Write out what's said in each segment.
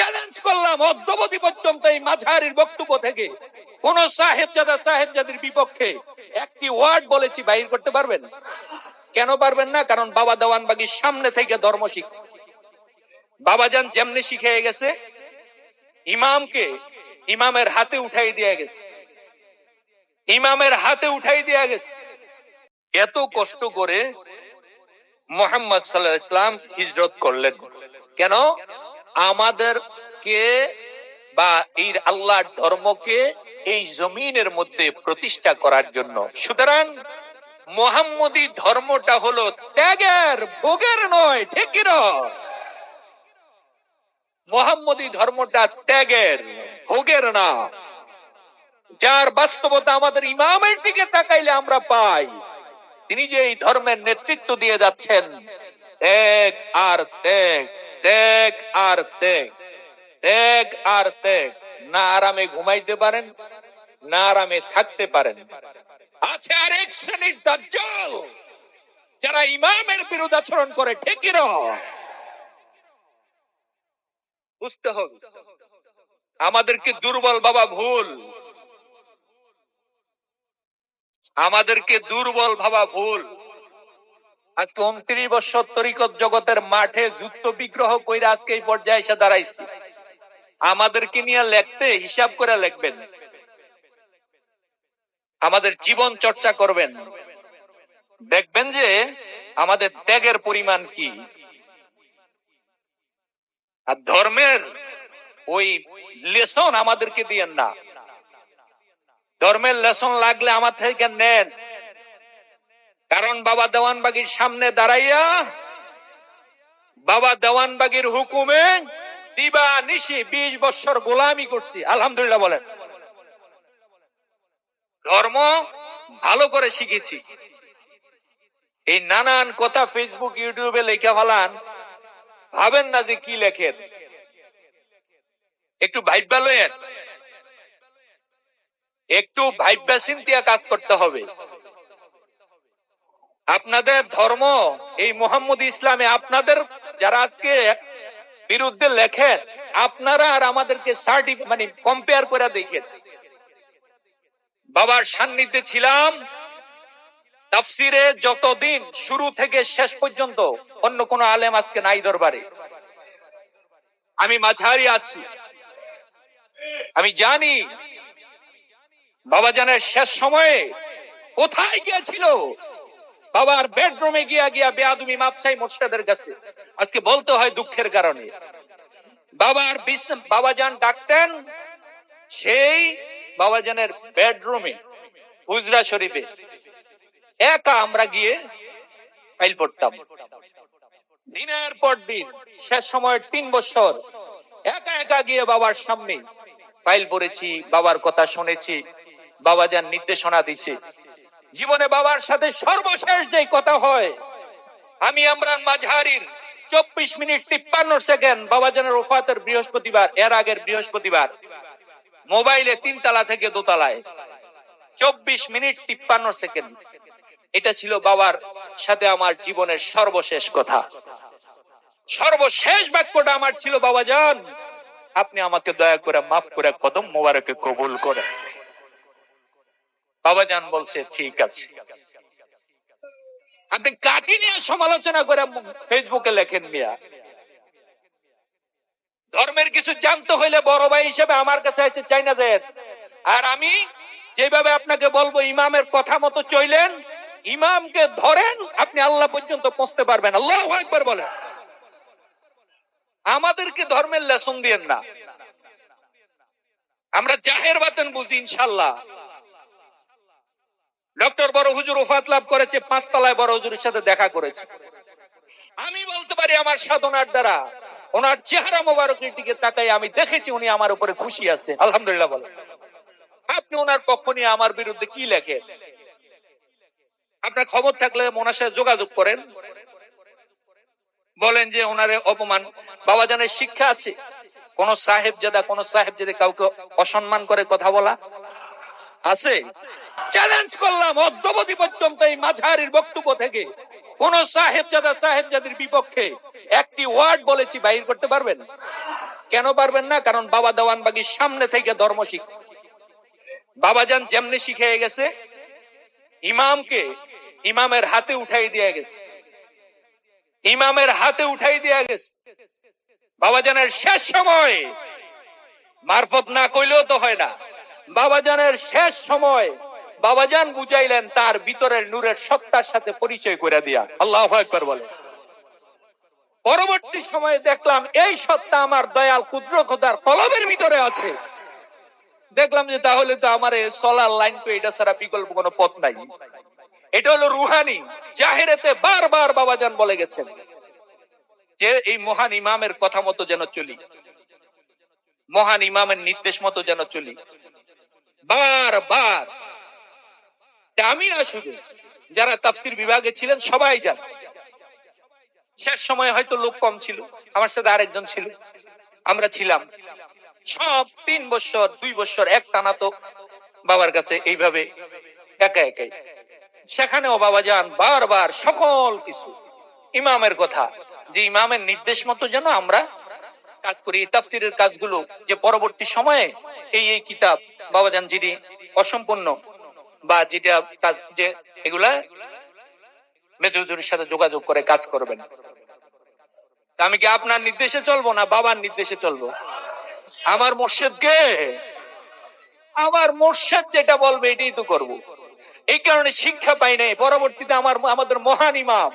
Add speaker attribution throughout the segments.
Speaker 1: Challenge করলাম অদ্যবধি পর্যন্ত এই মাঝারির বক্তব্য থেকে। কোন সাহেবজাদা সাহেবজাদির বিপক্ষে একটি ওয়ার্ড বলেছি বাইর করতে পারবেন? কেন পারবেন না? কারণ বাবা দেওয়ানবাগির সামনে থেকে ধর্ম শিখছে। বাবাজান যেমনি শিখে গেছে, ইমামকে ইমামের হাতে উঠাই দিয়ে গেছে। ইমামের হাতে উঠাই দিয়ে গেছে। এত কষ্ট করে মোহাম্মদ সাল্লাহ ইসলাম হিজরত করলেন। কেন? আমাদেরকে বা এই আল্লাহর ধর্মকে এই জমিনের মধ্যে প্রতিষ্ঠা করার জন্য। সুতরাং মোহাম্মদী ধর্মটা হলো ত্যাগের ভোগের নয়, ঠিক? মোহাম্মদী ধর্মটা ত্যাগের, ভোগের না। যার বাস্তবতা আমাদের ইমামের দিকে তাকাইলে আমরা পাই। তিনি যে এই ধর্মের নেতৃত্ব দিয়ে যাচ্ছেন ত্যাগ আর ত্যাগ ত্যাগ আর ত্যাগ না আরামে ঘুমাইতে পারেন, না আরামে থাকতে পারেন। আছে আর শ্রেণির দাজ্জাল, যারা ইমামের বিরুদ্ধাচরণ করে, ঠিক? বুঝতে হবে। আমাদেরকে দুর্বল বাবা ভুল। আমাদেরকে দুর্বল ভাবা ভুল। আজকে উনত্রিশ বছর তরিকত জগতের মাঠে যুদ্ধ বিগ্রহ কইরা আজকে এই পর্যায়ে এসে দাঁড়াইছি। আমাদেরকে নিয়ে লেখতে, হিসাব করে লিখবেন। আমাদের জীবন চর্চা করবেন। দেখবেন যে আমাদের ত্যাগের পরিমাণ কি। আর ধর্মের ওই লেসন আমাদেরকে দিয়েন না। ধর্মের লেসন লাগলে আমার থেকে নেন। কারণ বাবা দেওয়ানবাগির সামনে দাঁড়াইয়া বাবা দেওয়ানবাগির হুকুমে দিবা নিশি বিশ বছর গোলামি করছি, আলহামদুলিল্লাহ বলেন। ধর্ম ভালো করে শিখেছি। এই নানান কথা ফেসবুক ইউটিউবে লেখা ফেলান, ভাবেন না যে কি লেখেন। একটু ভাইবা লয়েন একটু ভাইবা চিন্তিয়া কাজ করতে হবে। আপনাদের ধর্ম, এই মোহাম্মদ ইসলামে আপনাদের যারা আজকে বিরুদ্ধে লেখেন, আপনারা আর আমাদেরকে সার্টিফিকেট মানে কম্পেয়ার করে দেখেন। বাবার সান্নিধ্যে ছিলাম, তাফসিরে যতদিন শুরু থেকে শেষ পর্যন্ত অন্য কোন আলেম আজকে নাই দরবারে। আমি মাঝারি আছি। আমি জানি বাবা জানের শেষ সময়ে কোথায় গিয়েছিল? বাবার বেডরুমে গিয়া গিয়া বেয়াদুমি মাপসাই মোর্শেদের কাছে। আজকে বলতে হয় দুঃখের কারণে। বাবার বিশ্ব- বাবাজান ডাকতেন, সেই বাবাজানের বেডরুমে হুজরা শরীফে। একা আমরা গিয়ে ফাইল পড়তাম। দিনের পর দিন, শেষ সময়ের তিন বছর, একা একা গিয়ে বাবার সামনে ফাইল পড়েছি, বাবার কথা শুনেছি বাবা যান নির্দেশনা দিছে। জীবনে বাবার সাথে সর্বশেষ যে কথা হয়, আমি আমরান মাঝহারির চব্বিশ মিনিট তিপ্পান্ন সেকেন্ড বাবাজানের ওফাতের বৃহস্পতিবার, এর আগের বৃহস্পতিবার, মোবাইলে তিনতলা থেকে দোতলায়, চব্বিশ মিনিট তিপ্পান্ন সেকেন্ড। এটা ছিল বাবার সাথে আমার জীবনের সর্বশেষ কথা। সর্বশেষ বাক্যটা আমার ছিল, বাবাজান, আপনি আমাকে দয়া করে মাফ করে কদম মোবারকে কবুল করে বাবাজান বলছে, ঠিক আছে। আপনি কাকে নিয়ে সমালোচনা করে ফেসবুকে লেখেন মিয়া? ধর্মের কিছু জানতে হইলে বড় ভাই হিসেবে আমার কাছে আছে চাইনা যায় আর আমি যেভাবে আপনাকে বলব, ইমামের কথা মতো চইলেন ইমামকে ধরেন, আপনি আল্লাহ পর্যন্ত পৌঁছতে পারবেন। আল্লাহ একবার বলেন। আমাদেরকে ধর্মের লেসন দিয়েন না। আমরা জাহের বাতেন বুঝি ইনশাল্লাহ ডক্টর বড় হুজুর ওফাত লাভ করেছে, পাঁচতলায় বড় হুজুরের সাথে দেখা করেছে। আমি বলতে পারি আমার সাধনার দ্বারা ওনার চেহারা মোবারকের দিকে তাকাই আমি দেখেছি উনি আমার উপরে খুশি আছে আলহামদুলিল্লাহ বলেন। আপনি ওনার পক্ষ নিয়ে আমার বিরুদ্ধে কি লেখেন? আপনার খবর থাকলে ওনার সাথে যোগাযোগ করেন। বলেন যে ওনারে অপমান, বাবাজানের শিক্ষা আছে। কোন সাহেব জাদা কোন সাহেব যদি কাউকে অসম্মান করে কথা বলা আছে। চ্যালেঞ্জ করলাম অদ্যবধি পর্যন্ত এই মাঝারির বক্তব্য থেকে। কোন সাহেব জাদা সাহেব জাদির বিপক্ষে একটি ওয়ার্ড বলেছি, বাইর করতে পারবেন? কেন পারবেন না? কারণ বাবা দেওয়ানবাগির সামনে থেকে ধর্ম শিখছে। বাবাজান যেমনি শিখে গেছে, ইমামকে ইমামের হাতে উঠাই দিয়ে গেছে। ইমামের হাতে উঠাই দিয়ে গেছে। বাবাজানের শেষ সময় মারফত না কইলেও তো হয় না। বাবাজানের শেষ সময় বাবাজান বুঝাইলেন তার ভিতরের নূরের সত্তার সাথে পরিচয় করে দিয়া। আল্লাহ একবার বলে। পরবর্তী সময়ে দেখলাম এই সত্তা আমার দয়াল ক্ষুদ্র খোদার কলমের ভিতরে আছে। দেখলাম যে তাহলে তো আমার চলার লাইন তো এটা ছাড়া বিকল্প কোনো পথ নাই। এটা হলো রুহানি, জাহেরেতে বারবার বাবাজান বলে গেছেন যে এই মহান ইমামের কথা মতো যেন চলি। মহান ইমামের নির্দেশ মতো যেন চলি। বারবার আমি না শুধু, যারা তাফসির বিভাগে ছিলেন, সবাই জান। শেষ সময় হয়তো লোক কম ছিল, আমার সাথে আরেকজন ছিল, আমরা ছিলাম। সব তিন বছর, দুই বছর এক টানা তো বাবার কাছে এইভাবে একা একাই। সেখানেও বাবা যান, বারবার সকল কিছু। ইমামের কথা, যে ইমামের নির্দেশ মতো যেন আমরা কাজ করি তাফসিরের কাজগুলো যে পরবর্তী সময়ে এই এই কিতাব বাবাজান যিনি অসম্পূর্ণ বা যেটা কাজ যে এগুলা মেজুজুরের সাথে যোগাযোগ করে কাজ করবেন। আমি কি আপনার নির্দেশে চলবো না বাবার নির্দেশে চলবো? আমার মোর্শেদকে, আমার মোর্শেদ যেটা বলবে এটাই তো করব। এই কারণে শিক্ষা পাই নাই। পরবর্তীতে আমার, আমাদের মহান ইমাম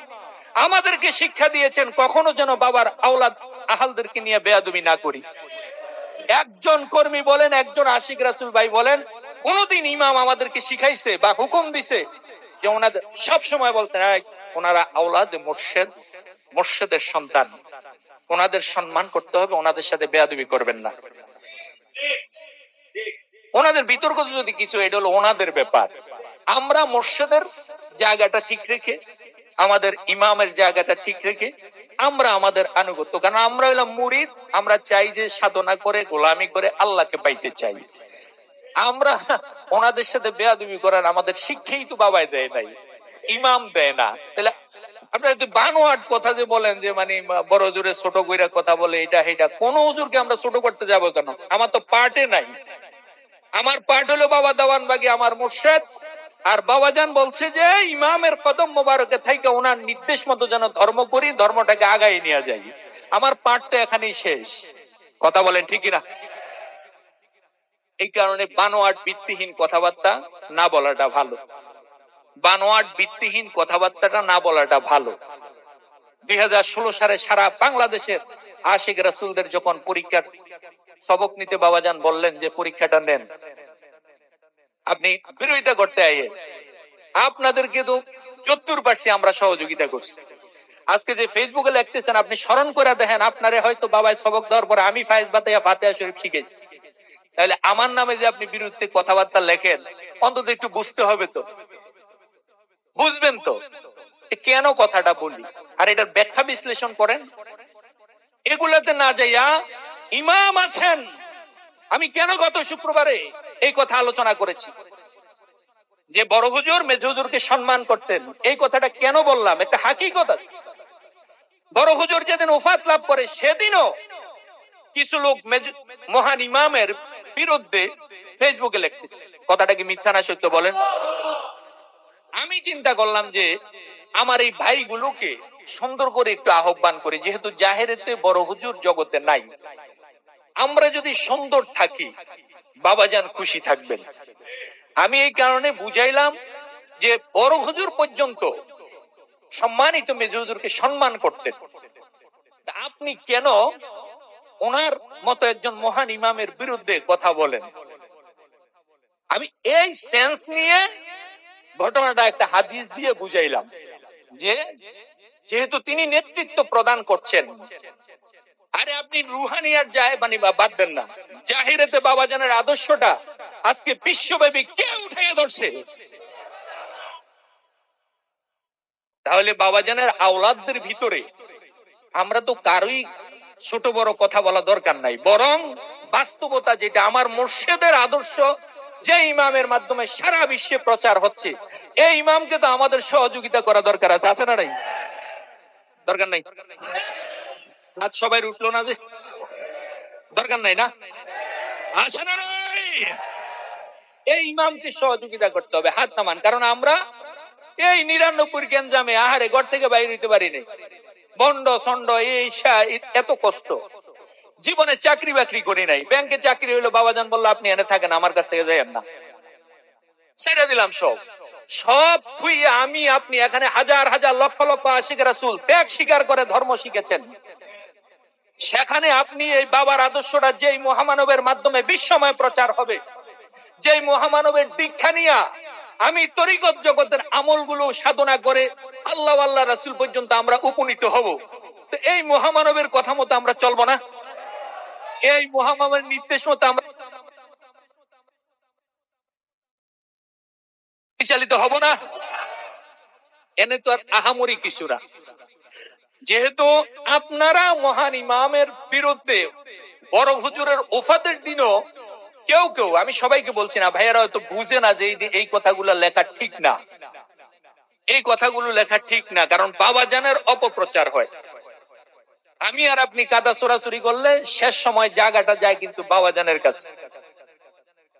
Speaker 1: আমাদেরকে শিক্ষা দিয়েছেন কখনো যেন বাবার আওলাদ আহালদেরকে নিয়ে বেয়াদবি না করি। একজন কর্মী বলেন, একজন আশিক রাসুল ভাই বলেন, কোনদিন ইমাম আমাদেরকে শিখাইছে বা হুকুম দিছে যে ওনাদের সব সময় বলছেন ওনারা আওলাদ, মোর্শেদ, মোর্শেদের সন্তান। ওনাদের সম্মান করতে হবে, ওনাদের সাথে বেয়াদবি করবেন না। ওনাদের বিতর্ক যদি কিছু, এটা হলো ওনাদের ব্যাপার। আমরা মোর্শেদের জায়গাটা ঠিক রেখে, আমাদের ইমামের জায়গাটা ঠিক রেখে আমরা আমাদের আনুগত্য, কারণ আমরা হইলাম মুরিদ, আমরা চাই যে সাধনা করে, গোলামি করে আল্লাহকে পাইতে চাই। আমরা ওনাদের সাথে বেয়াদবি করার আমাদের শিক্ষাই তো বাবাই দেয় নাই, ইমাম দেয় না। তাহলে আপনারা যদি বানোয়াট কথা যে বলেন যে মানে বড় জোরে ছোট কইরা কথা বলে, এটা এটা কোন হুজুরকে আমরা ছোট করতে যাব কেন? আমার তো পার্টে নাই। আমার পার্ট হলো বাবা দাওয়ান বাগি আমার মুর্শেদ আর বাবাজান বলছে যে, ইমামের কদম মোবারকে থেকে ওনার নির্দেশ মতো যেন ধর্ম করি, ধর্মটাকে আগাই নিয়ে যাই। আমার পাঠ তো এখানেই শেষ। কথা বলেন ঠিকই না এই কারণে বানোয়াট ভিত্তিহীন কথাবার্তা না বলাটা ভালো। বানোয়াট ভিত্তিহীন কথাবার্তাটা না বলাটা ভালো। দুই হাজার ষোলো সালে সারা বাংলাদেশের আশিক রাসুলদের যখন পরীক্ষার সবক নিতে বাবাজান বললেন যে, পরীক্ষাটা নেন। আপনি বিরোধিতা করতে আইয়ে আপনাদেরকে তো চত্তর পারছি আমরা সহযোগিতা করছি। আজকে যে ফেসবুকে লিখতেছেন, আপনি স্মরণ করে দেখেন, আপনারে হয়তো বাবাই সবক দেওয়ার পরে আমি ফাইজ বাতাইয়া ফাতেহা শরীফ শিখেছি। তাহলে আমার নামে যে আপনি বিরুদ্ধে কথাবার্তা লেখেন, অন্তত একটু বুঝতে হবে তো। বুঝবেন তো কেন কথাটা বলি। আর এটার ব্যাখ্যা বিশ্লেষণ করেন। এগুলাতে না যাইয়া ইমাম আছেন। আমি কেন গত শুক্রবারে এই কথা আলোচনা করেছি। যে বড় হুজুর মেজ হুজুরকে সম্মান করতেন, এই কথাটা কেন বললাম? একটা হাকিকত আছে। বড় হুজুর যেদিন ওফাত লাভ করে, সেদিনও কিছু লোক মহান ইমামের বিরুদ্ধে ফেসবুকে লিখতেছে। কথাটা কি মিথ্যা না সত্য বলেন? আমি চিন্তা করলাম যে আমার এই ভাইগুলোকে সুন্দর করে একটু আহ্বান করি, যেহেতু জাহেরেতে বড় হুজুর জগতে নাই। আমরা যদি সুন্দর থাকি বাবাজান খুশি থাকবেন। আমি এই কারণে বুঝাইলাম যে বড় হুজুর পর্যন্ত সম্মানিত মেজু হুজুরকে সম্মান করতেন। আপনি কেন ওনার মতো একজন মহান ইমামের বিরুদ্ধে কথা বলেন? আমি এই সেন্স নিয়ে ঘটনাটা একটা হাদিস দিয়ে বুঝাইলাম যে যেহেতু তিনি নেতৃত্ব প্রদান করছেন, আরে আপনি রুহানিয়ার যায় মানে বাদ দেন না। জাহিরেতে বাবাজানের আদর্শটা আজকে বিশ্বব্যাপী কে উঠাইয়া ধরছে। তাহলে বাবাজানের আওলাদদের ভিতরে আমরা তো কারোই ছোট বড় কথা বলা দরকার নাই, বরং বাস্তবতা যেটা, আমার মোর্শেদের আদর্শ, যে ইমামের মাধ্যমে সারা বিশ্বে প্রচার হচ্ছে, এই ইমামকে তো আমাদের সহযোগিতা করা দরকার আছে আছে না নাই? দরকার নাই? আজ সবাই উঠল না যে? দরকার নাই না? এই ইমামকে সহযোগিতা করতে হবে, হাত নামান। কারণ আমরা এই নিরানব্বই গেঞ্জামে আহারে ঘর থেকে বাইরে হইতে পারি নাই। বন্ড সন্ড এই এত কষ্ট। জীবনে চাকরি বাকরি করি নাই। ব্যাংকে চাকরি হইল বাবা বাবাজান বলল, আপনি এনে থাকেন, আমার কাছ থেকে যাই না। ছেড়ে দিলাম সব। সব আমি, আপনি এখানে হাজার হাজার, লক্ষ লক্ষ আশিক রাসুল ত্যাগ স্বীকার করে ধর্ম শিখেছেন। সেখানে আপনি এই বাবার আদর্শটা যেই মহামানবের মাধ্যমে বিশ্বময় প্রচার হবে, যেই মহামানবের দীক্ষা নিয়া আমি তরিকত জগতের আমলগুলো সাধনা করে আল্লাহ আল্লাহ রাসুল পর্যন্ত আমরা উপনীত হব। তো এই মহামানবের কথা মতো আমরা চলবো না। এই মহামানবের নির্দেশ মতো আমরা পরিচালিত হব না। এনে তো আর আহামরি কিছুরা যেহেতু আপনারা মহান ইমামের বিরুদ্ধে বড় হুজুরের ওফাতের দিনও কেউ কেউ, আমি সবাইকে বলছি না, ভাইয়ারা হয়তো বুঝে না যে এই- কথাগুলো লেখা ঠিক না। এই কথাগুলো লেখা ঠিক না, কারণ বাবা জানের অপপ্রচার হয়। আমি আর আপনি কাদা চোরাচুরি করলে শেষ সময় জায়গাটা যায় কিন্তু বাবা জানের কাছে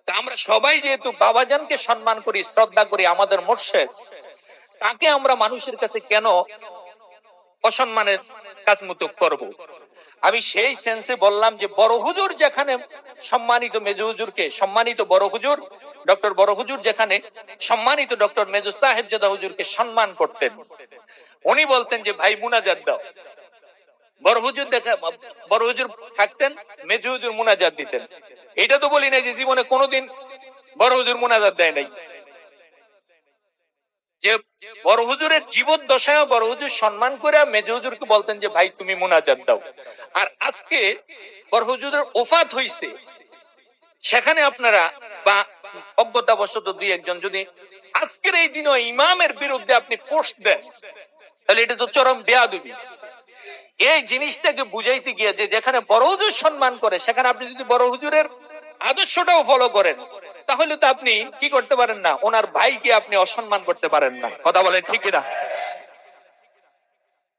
Speaker 1: আমরা সবাই যেহেতু বাবাজানকে সম্মান করি, শ্রদ্ধা করি, আমাদের মোর্শেদ, তাকে আমরা মানুষের কাছে কেন অসম্মানের কাজ মতো করব। আমি সেই সেন্সে বললাম যে, বড় হুজুর যেখানে সম্মানিত মেজু হুজুরকে, সম্মানিত বড় হুজুর, ডক্টর বড় হুজুর যেখানে সম্মানিত ডক্টর মেজু সাহেব জাদা হুজুরকে সম্মান করতেন। উনি বলতেন যে, ভাই, মুনাজাত দাও। বড় হুজুর দেখা, বড় হুজুর থাকতেন, মেজু হুজুর মুনাজাত দিতেন। এটা তো বলি নাই যে, জীবনে কোনোদিন বড় হুজুর মুনাজাত দেয় নাই। যে বড় হুজুরের জীবন দশায় বড় হুজুর সম্মান করে মেজ হুজুরকে বলতেন যে, ভাই, তুমি মুনাজাত দাও। আর আজকে বড় হুজুরের ওফাত হইছে। সেখানে আপনারা বা অজ্ঞতাবশত দুই একজন যদি আজকের এই দিনও ইমামের বিরুদ্ধে আপনি পোস্ট দেন, তাহলে এটা তো চরম বেয়াদবি। এই জিনিসটাকে বুঝাইতে গিয়ে যে, যেখানে বড় হুজুর সম্মান করে, সেখানে আপনি যদি বড় হুজুরের আদর্শটাও ফলো করেন তাহলে তো আপনি কি করতে পারেন না? ওনার ভাইকে আপনি অসম্মান করতে পারেন না। কথা বলেন ঠিক না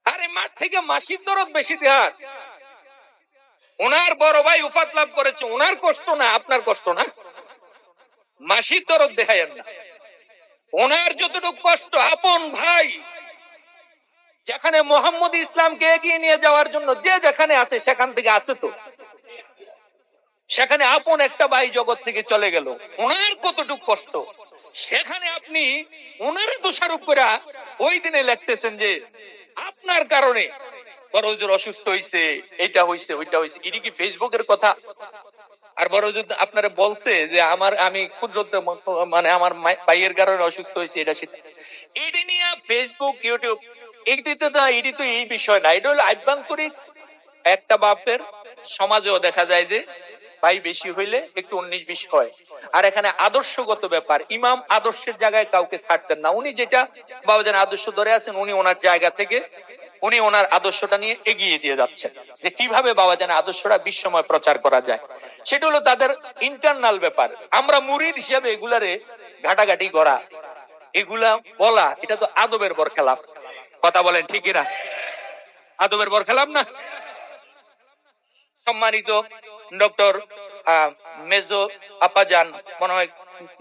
Speaker 1: আরে মাঠ থেকে মাসির দরদ বেশি দেহার। ওনার বড় ভাই উপাত লাভ করেছে। ওনার কষ্ট না, আপনার কষ্ট না। মাসির দরদ দেখায়েন না। ওনার যতটুকু কষ্ট, আপন ভাই, যেখানে মোহাম্মদ ইসলামকে এগিয়ে নিয়ে যাওয়ার জন্য যে যেখানে আছে, সেখান থেকে আছে তো। সেখানে আপন একটা ভাই জগৎ থেকে চলে গেল। ওনার কতটুকু কষ্ট? সেখানে আপনি ওনার দোষারোপ করে ওই দিনে লিখতেছেন যে, আপনার কারণে বড় হুজুর অসুস্থ হইছে, এইটা হইছে, ওইটা হইছে। এটি কি ফেসবুকের কথা? আর বড় হুজুর আপনারা বলছে যে, আমার, আমি মানে আমার ভাইয়ের কারণে অসুস্থ হয়েছে এটা সেটা। এটি নিয়ে ফেসবুক, ইউটিউব এটিতে তো এটি তো এই বিষয় না। এটা হলো একটা বাপের সমাজেও দেখা যায় যে ভাই বেশি হইলে একটু উনিশ বিশ হয়। আর এখানে আদর্শগত ব্যাপার, ইমাম আদর্শের জায়গায় কাউকে ছাড়তেন না। উনি যেটা বাবাজান আদর্শ ধরে আছেন, উনি ওনার জায়গা থেকে, উনি ওনার আদর্শটা নিয়ে এগিয়ে দিয়ে যাচ্ছেন। যে কীভাবে বাবাজান আদর্শটা বিশ্বময় প্রচার করা যায়। সেটা হলো তাদের ইন্টারনাল ব্যাপার। আমরা মুরিদ হিসাবে এগুলারে ঘাটাঘাটি করা, এগুলা বলা, এটা তো আদবের বর খেলাপ কথা বলেন ঠিকই না আদবের বর খেলাপ না? সম্মানিত ডক্টর মেজো আপাজান, মনে হয়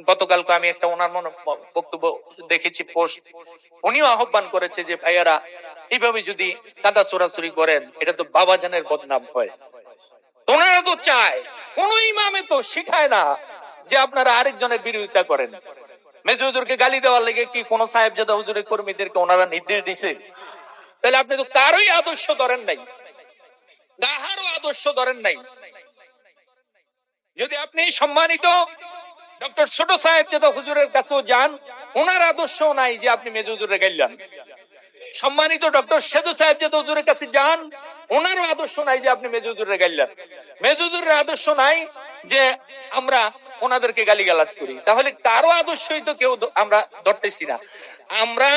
Speaker 1: গতকালকে আমি একটা ওনার মনে বক্তব্য দেখেছি, পোস্ট। উনিও আহ্বান করেছে যে, ভাইয়ারা, এইভাবে যদি কাদা চোরাচুরি করেন, এটা তো বাবাজানের বদনাম হয়। তো চায়, কোন ইমামে তো শিখায় না যে আপনারা আরেকজনের বিরোধিতা করেন। মেজু হুজুরকে গালি দেওয়ার লেগে কি কোন সাহেব জাদা হুজুরের কর্মীদেরকে ওনারা নির্দেশ দিছে? তাহলে আপনি তো কারোই আদর্শ ধরেন নাই। কাহারও আদর্শ ধরেন নাই? যদি আপনি সম্মানিত ডক্টর ছোট সাহেব যেটা হুজুরের কাছেও যান, ওনার আদর্শ নাই যে আপনি মেজু হুজুরে গাইলেন সম্মানিত ডক্টর সেদু সাহেব যেটা হুজুরের কাছে যান, ওনারও আদর্শ নাই যে আপনি মেজু হুজুরে গাইলেন মেজু হুজুরের আদর্শ নাই যে আমরা ওনাদেরকে গালিগালাজ করি। তাহলে কারও আদর্শই তো কেউ আমরা ধরতেছি না। আমরা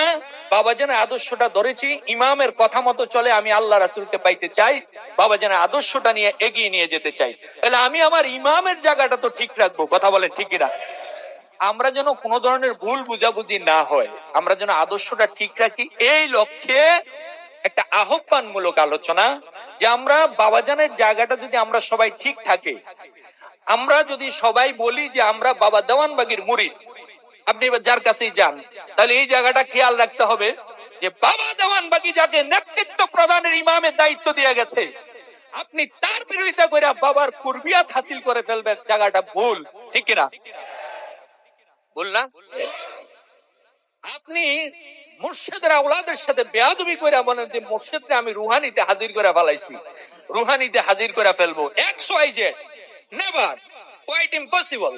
Speaker 1: বাবাজানের আদর্শটা ধরেছি, ইমামের কথা মতো চলে আমি আল্লাহ রাসুলকে পাইতে চাই, বাবাজানের আদর্শটা নিয়ে এগিয়ে নিয়ে যেতে চাই। তাহলে আমি আমার ইমামের জায়গাটা তো ঠিক রাখব, কথা বলেন ঠিক না আমরা যেন কোনো ধরনের ভুল বুঝাবুঝি না হয়, আমরা যেন আদর্শটা ঠিক রাখি, এই লক্ষ্যে একটা আহ্বানমূলক আলোচনা যে আমরা বাবাজানের জায়গাটা যদি আমরা সবাই ঠিক থাকে, আমরা যদি সবাই বলি যে আমরা বাবা দেওয়ানবাগির মুরিদ আপনি যার কাছেই যান, তাহলে এই জায়গাটা খেয়াল রাখতে হবে যে বাবা দেওয়ানবাগি যাকে নেতৃত্ব প্রদানের ইমামের দায়িত্ব দিয়ে গেছে, আপনি তার বিরোধিতা করে বাবার কুরবিয়াত হাসিল করে ফেলবেন, জায়গাটা ভুল, ঠিক কিনা? ভুল না? আপনি মুর্শেদের আওলাদের সাথে বেয়াদবি করে বলেন যে মুর্শেদকে আমি রুহানিতে হাজির করে ফেলাইছি, রুহানিতে হাজির করে ফেলব X Y Z never quite impossible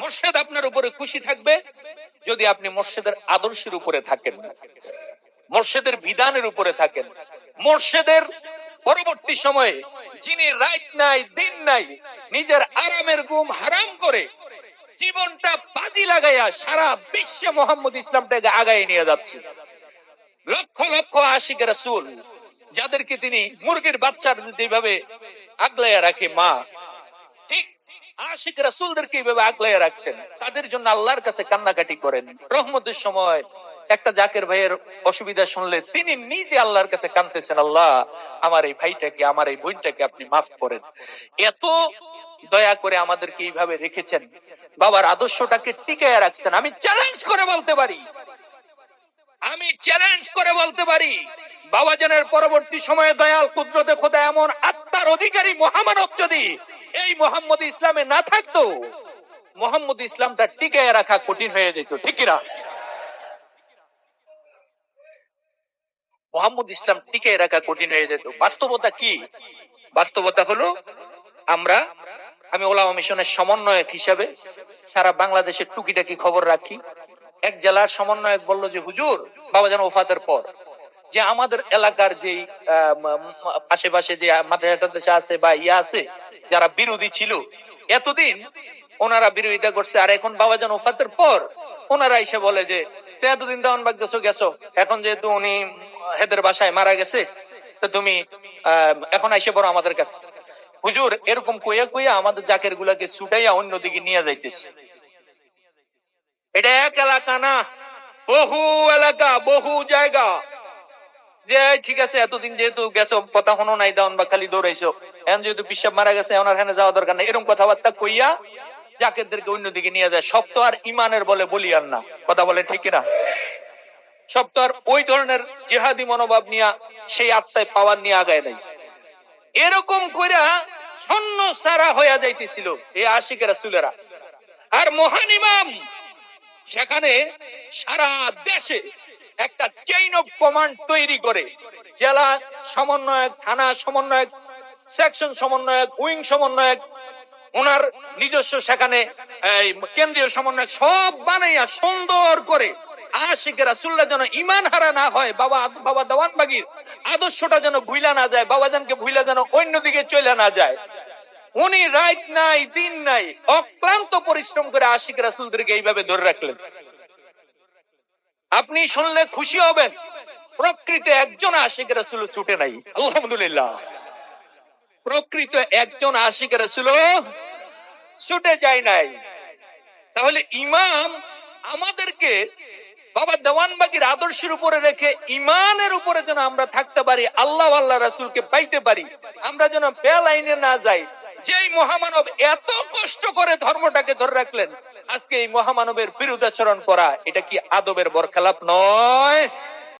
Speaker 1: Murshed আপনার উপরে খুশি থাকবে যদি আপনি মুর্শেদের আদর্শের উপরে থাকেন। মোর্শেদের বিধানের উপরে থাকেন। মোর্শেদের পরবর্তী সময়ে যিনি রাত নাই, দিন নাই, নিজের আরামের গুম হারাম করে জীবনটা বাজি লাগাইয়া সারা বিশ্বে মোহাম্মদ ইসলামটাকে আগায় নিয়ে যাচ্ছে। লক্ষ লক্ষ আশিক রাসূল, যাদেরকে তিনি মুরগির বাচ্চার যেভাবে আগলাইয়া রাখে, মা আশিক রাসূলদেরকে এইভাবে আগলাইয়া রাখছেন। তাদের জন্য আল্লাহর কাছে কান্নাকাটি করেন। রহমতের সময় একটা জাকের ভাইয়ের অসুবিধা শুনলে তিনি নিজে আল্লাহর কাছে কাঁদতেছেন, আল্লাহ, আমার এই ভাইটাকে, আমার এই বোনটাকে আপনি মাফ করেন। এত দয়া করে আমাদেরকে এইভাবে রেখেছেন। বাবার আদর্শটাকে টিকায় রাখছেন। আমি চ্যালেঞ্জ করে বলতে পারি। আমি চ্যালেঞ্জ করে বলতে পারি। বাবাজানের পরবর্তী সময়ে দয়াল, কুদরতে খোদা এমন আত্মার অধিকারী, মহামানব যদি এই মোহাম্মদ ইসলামে না থাকতো, মোহাম্মদ ইসলামটা টিকায় রাখা কঠিন হয়ে যেত, ঠিক কিনা? মোহাম্মদ ইসলাম টিকে রাখা কঠিন হয়ে যেত। বাস্তবতা কি? বাস্তবতা হলো, আমরা, আমি ওলামা মিশনের সমন্বয়ক হিসাবে সারা বাংলাদেশের টুকিটাকি খবর রাখি। এক জেলার সমন্বয়ক বলল যে, হুজুর, বাবা যেন ওফাতের পর। যে আমাদের এলাকার যে আশেপাশে যে মাদ্রাসা আছে বা ইয়া আছে, যারা বিরোধী ছিল, এতদিন ওনারা বিরোধিতা করছে, আর এখন বাবাজান ওফাতের পর ওনারা এসে বলে যে এতদিন দেওয়ান বাগ গেছো গেছো এখন যেহেতু উনি হেদের বাসায় মারা গেছে, তো তুমি এখন আইসে পড়ো আমাদের কাছে। হুজুর, এরকম কইয়া কইয়া আমাদের জাকের গুলাকে ছুটাইয়া অন্যদিকে নিয়ে যাইতেছে। এটা এক এলাকা না, বহু এলাকা, বহু জায়গা। যে ঠিক আছে, এতদিন যেহেতু গেছো, কথা হনো নাই দাউন বা খালি দৌড়াইছো এখন যেহেতু পিসাব মারা গেছে ওনার এখানে যাওয়া দরকার নেই। এরকম কথাবার্তা কইয়া জাকেরদেরকে অন্যদিকে নিয়ে যায়। সব তো আর ইমানের বলে বলি আর না। কথা বলে ঠিক না সব তো আর ওই ধরনের জেহাদি মনোভাব নিয়ে, সেই আত্মায় পাওয়ার নিয়ে আগায় নাই। এরকম কইরা সন্ন সারা হইয়া যাইতেছিল, এই আশিকেরা চুলেরা আর মহান ইমাম, সেখানে সারা দেশে একটা চেইন অফ কমান্ড তৈরি করে। জেলা সমন্বয়ক, থানা সমন্বয়ক সেকশন সমন্বয়ক উইং সমন্বয়ক, ওনার নিজস্ব সেখানে কেন্দ্রীয় সমন্বয়ক সব বানাইয়া সুন্দর করে আশিকের রাসুল্লাহ যেন ইমান হারা না হয়, বাবা বাবা আদর্শটা যেন ভুইলা না যায়, বাবাজানকে ভুইলা যেন অন্যদিকে চলে না যায়। উনি রাত নাই, দিন নাই, অক্লান্ত পরিশ্রম করে আশিক রাসুলদেরকে এইভাবে ধরে রাখলেন। আপনি শুনলে খুশি হবেন। প্রকৃত একজন আশিক রাসুল ছুটে নাই। আলহামদুলিল্লাহ। প্রকৃত একজন আশিক রাসুল ছুটে যায় নাই। তাহলে ইমাম আমাদেরকে বাবা দেওয়ানবাগির আদর্শের উপরে রেখে ইমানের উপরে যেন আমরা থাকতে পারি, আল্লাহ আল্লাহ রাসুলকে পাইতে পারি, আমরা যেন বেলাইনে না যাই। যেই মহামানব এত কষ্ট করে ধর্মটাকে ধরে রাখলেন আজকে এই মহামানবের বিরুদ্ধাচরণ করা এটা কি আদবের বরখালাপ নয়?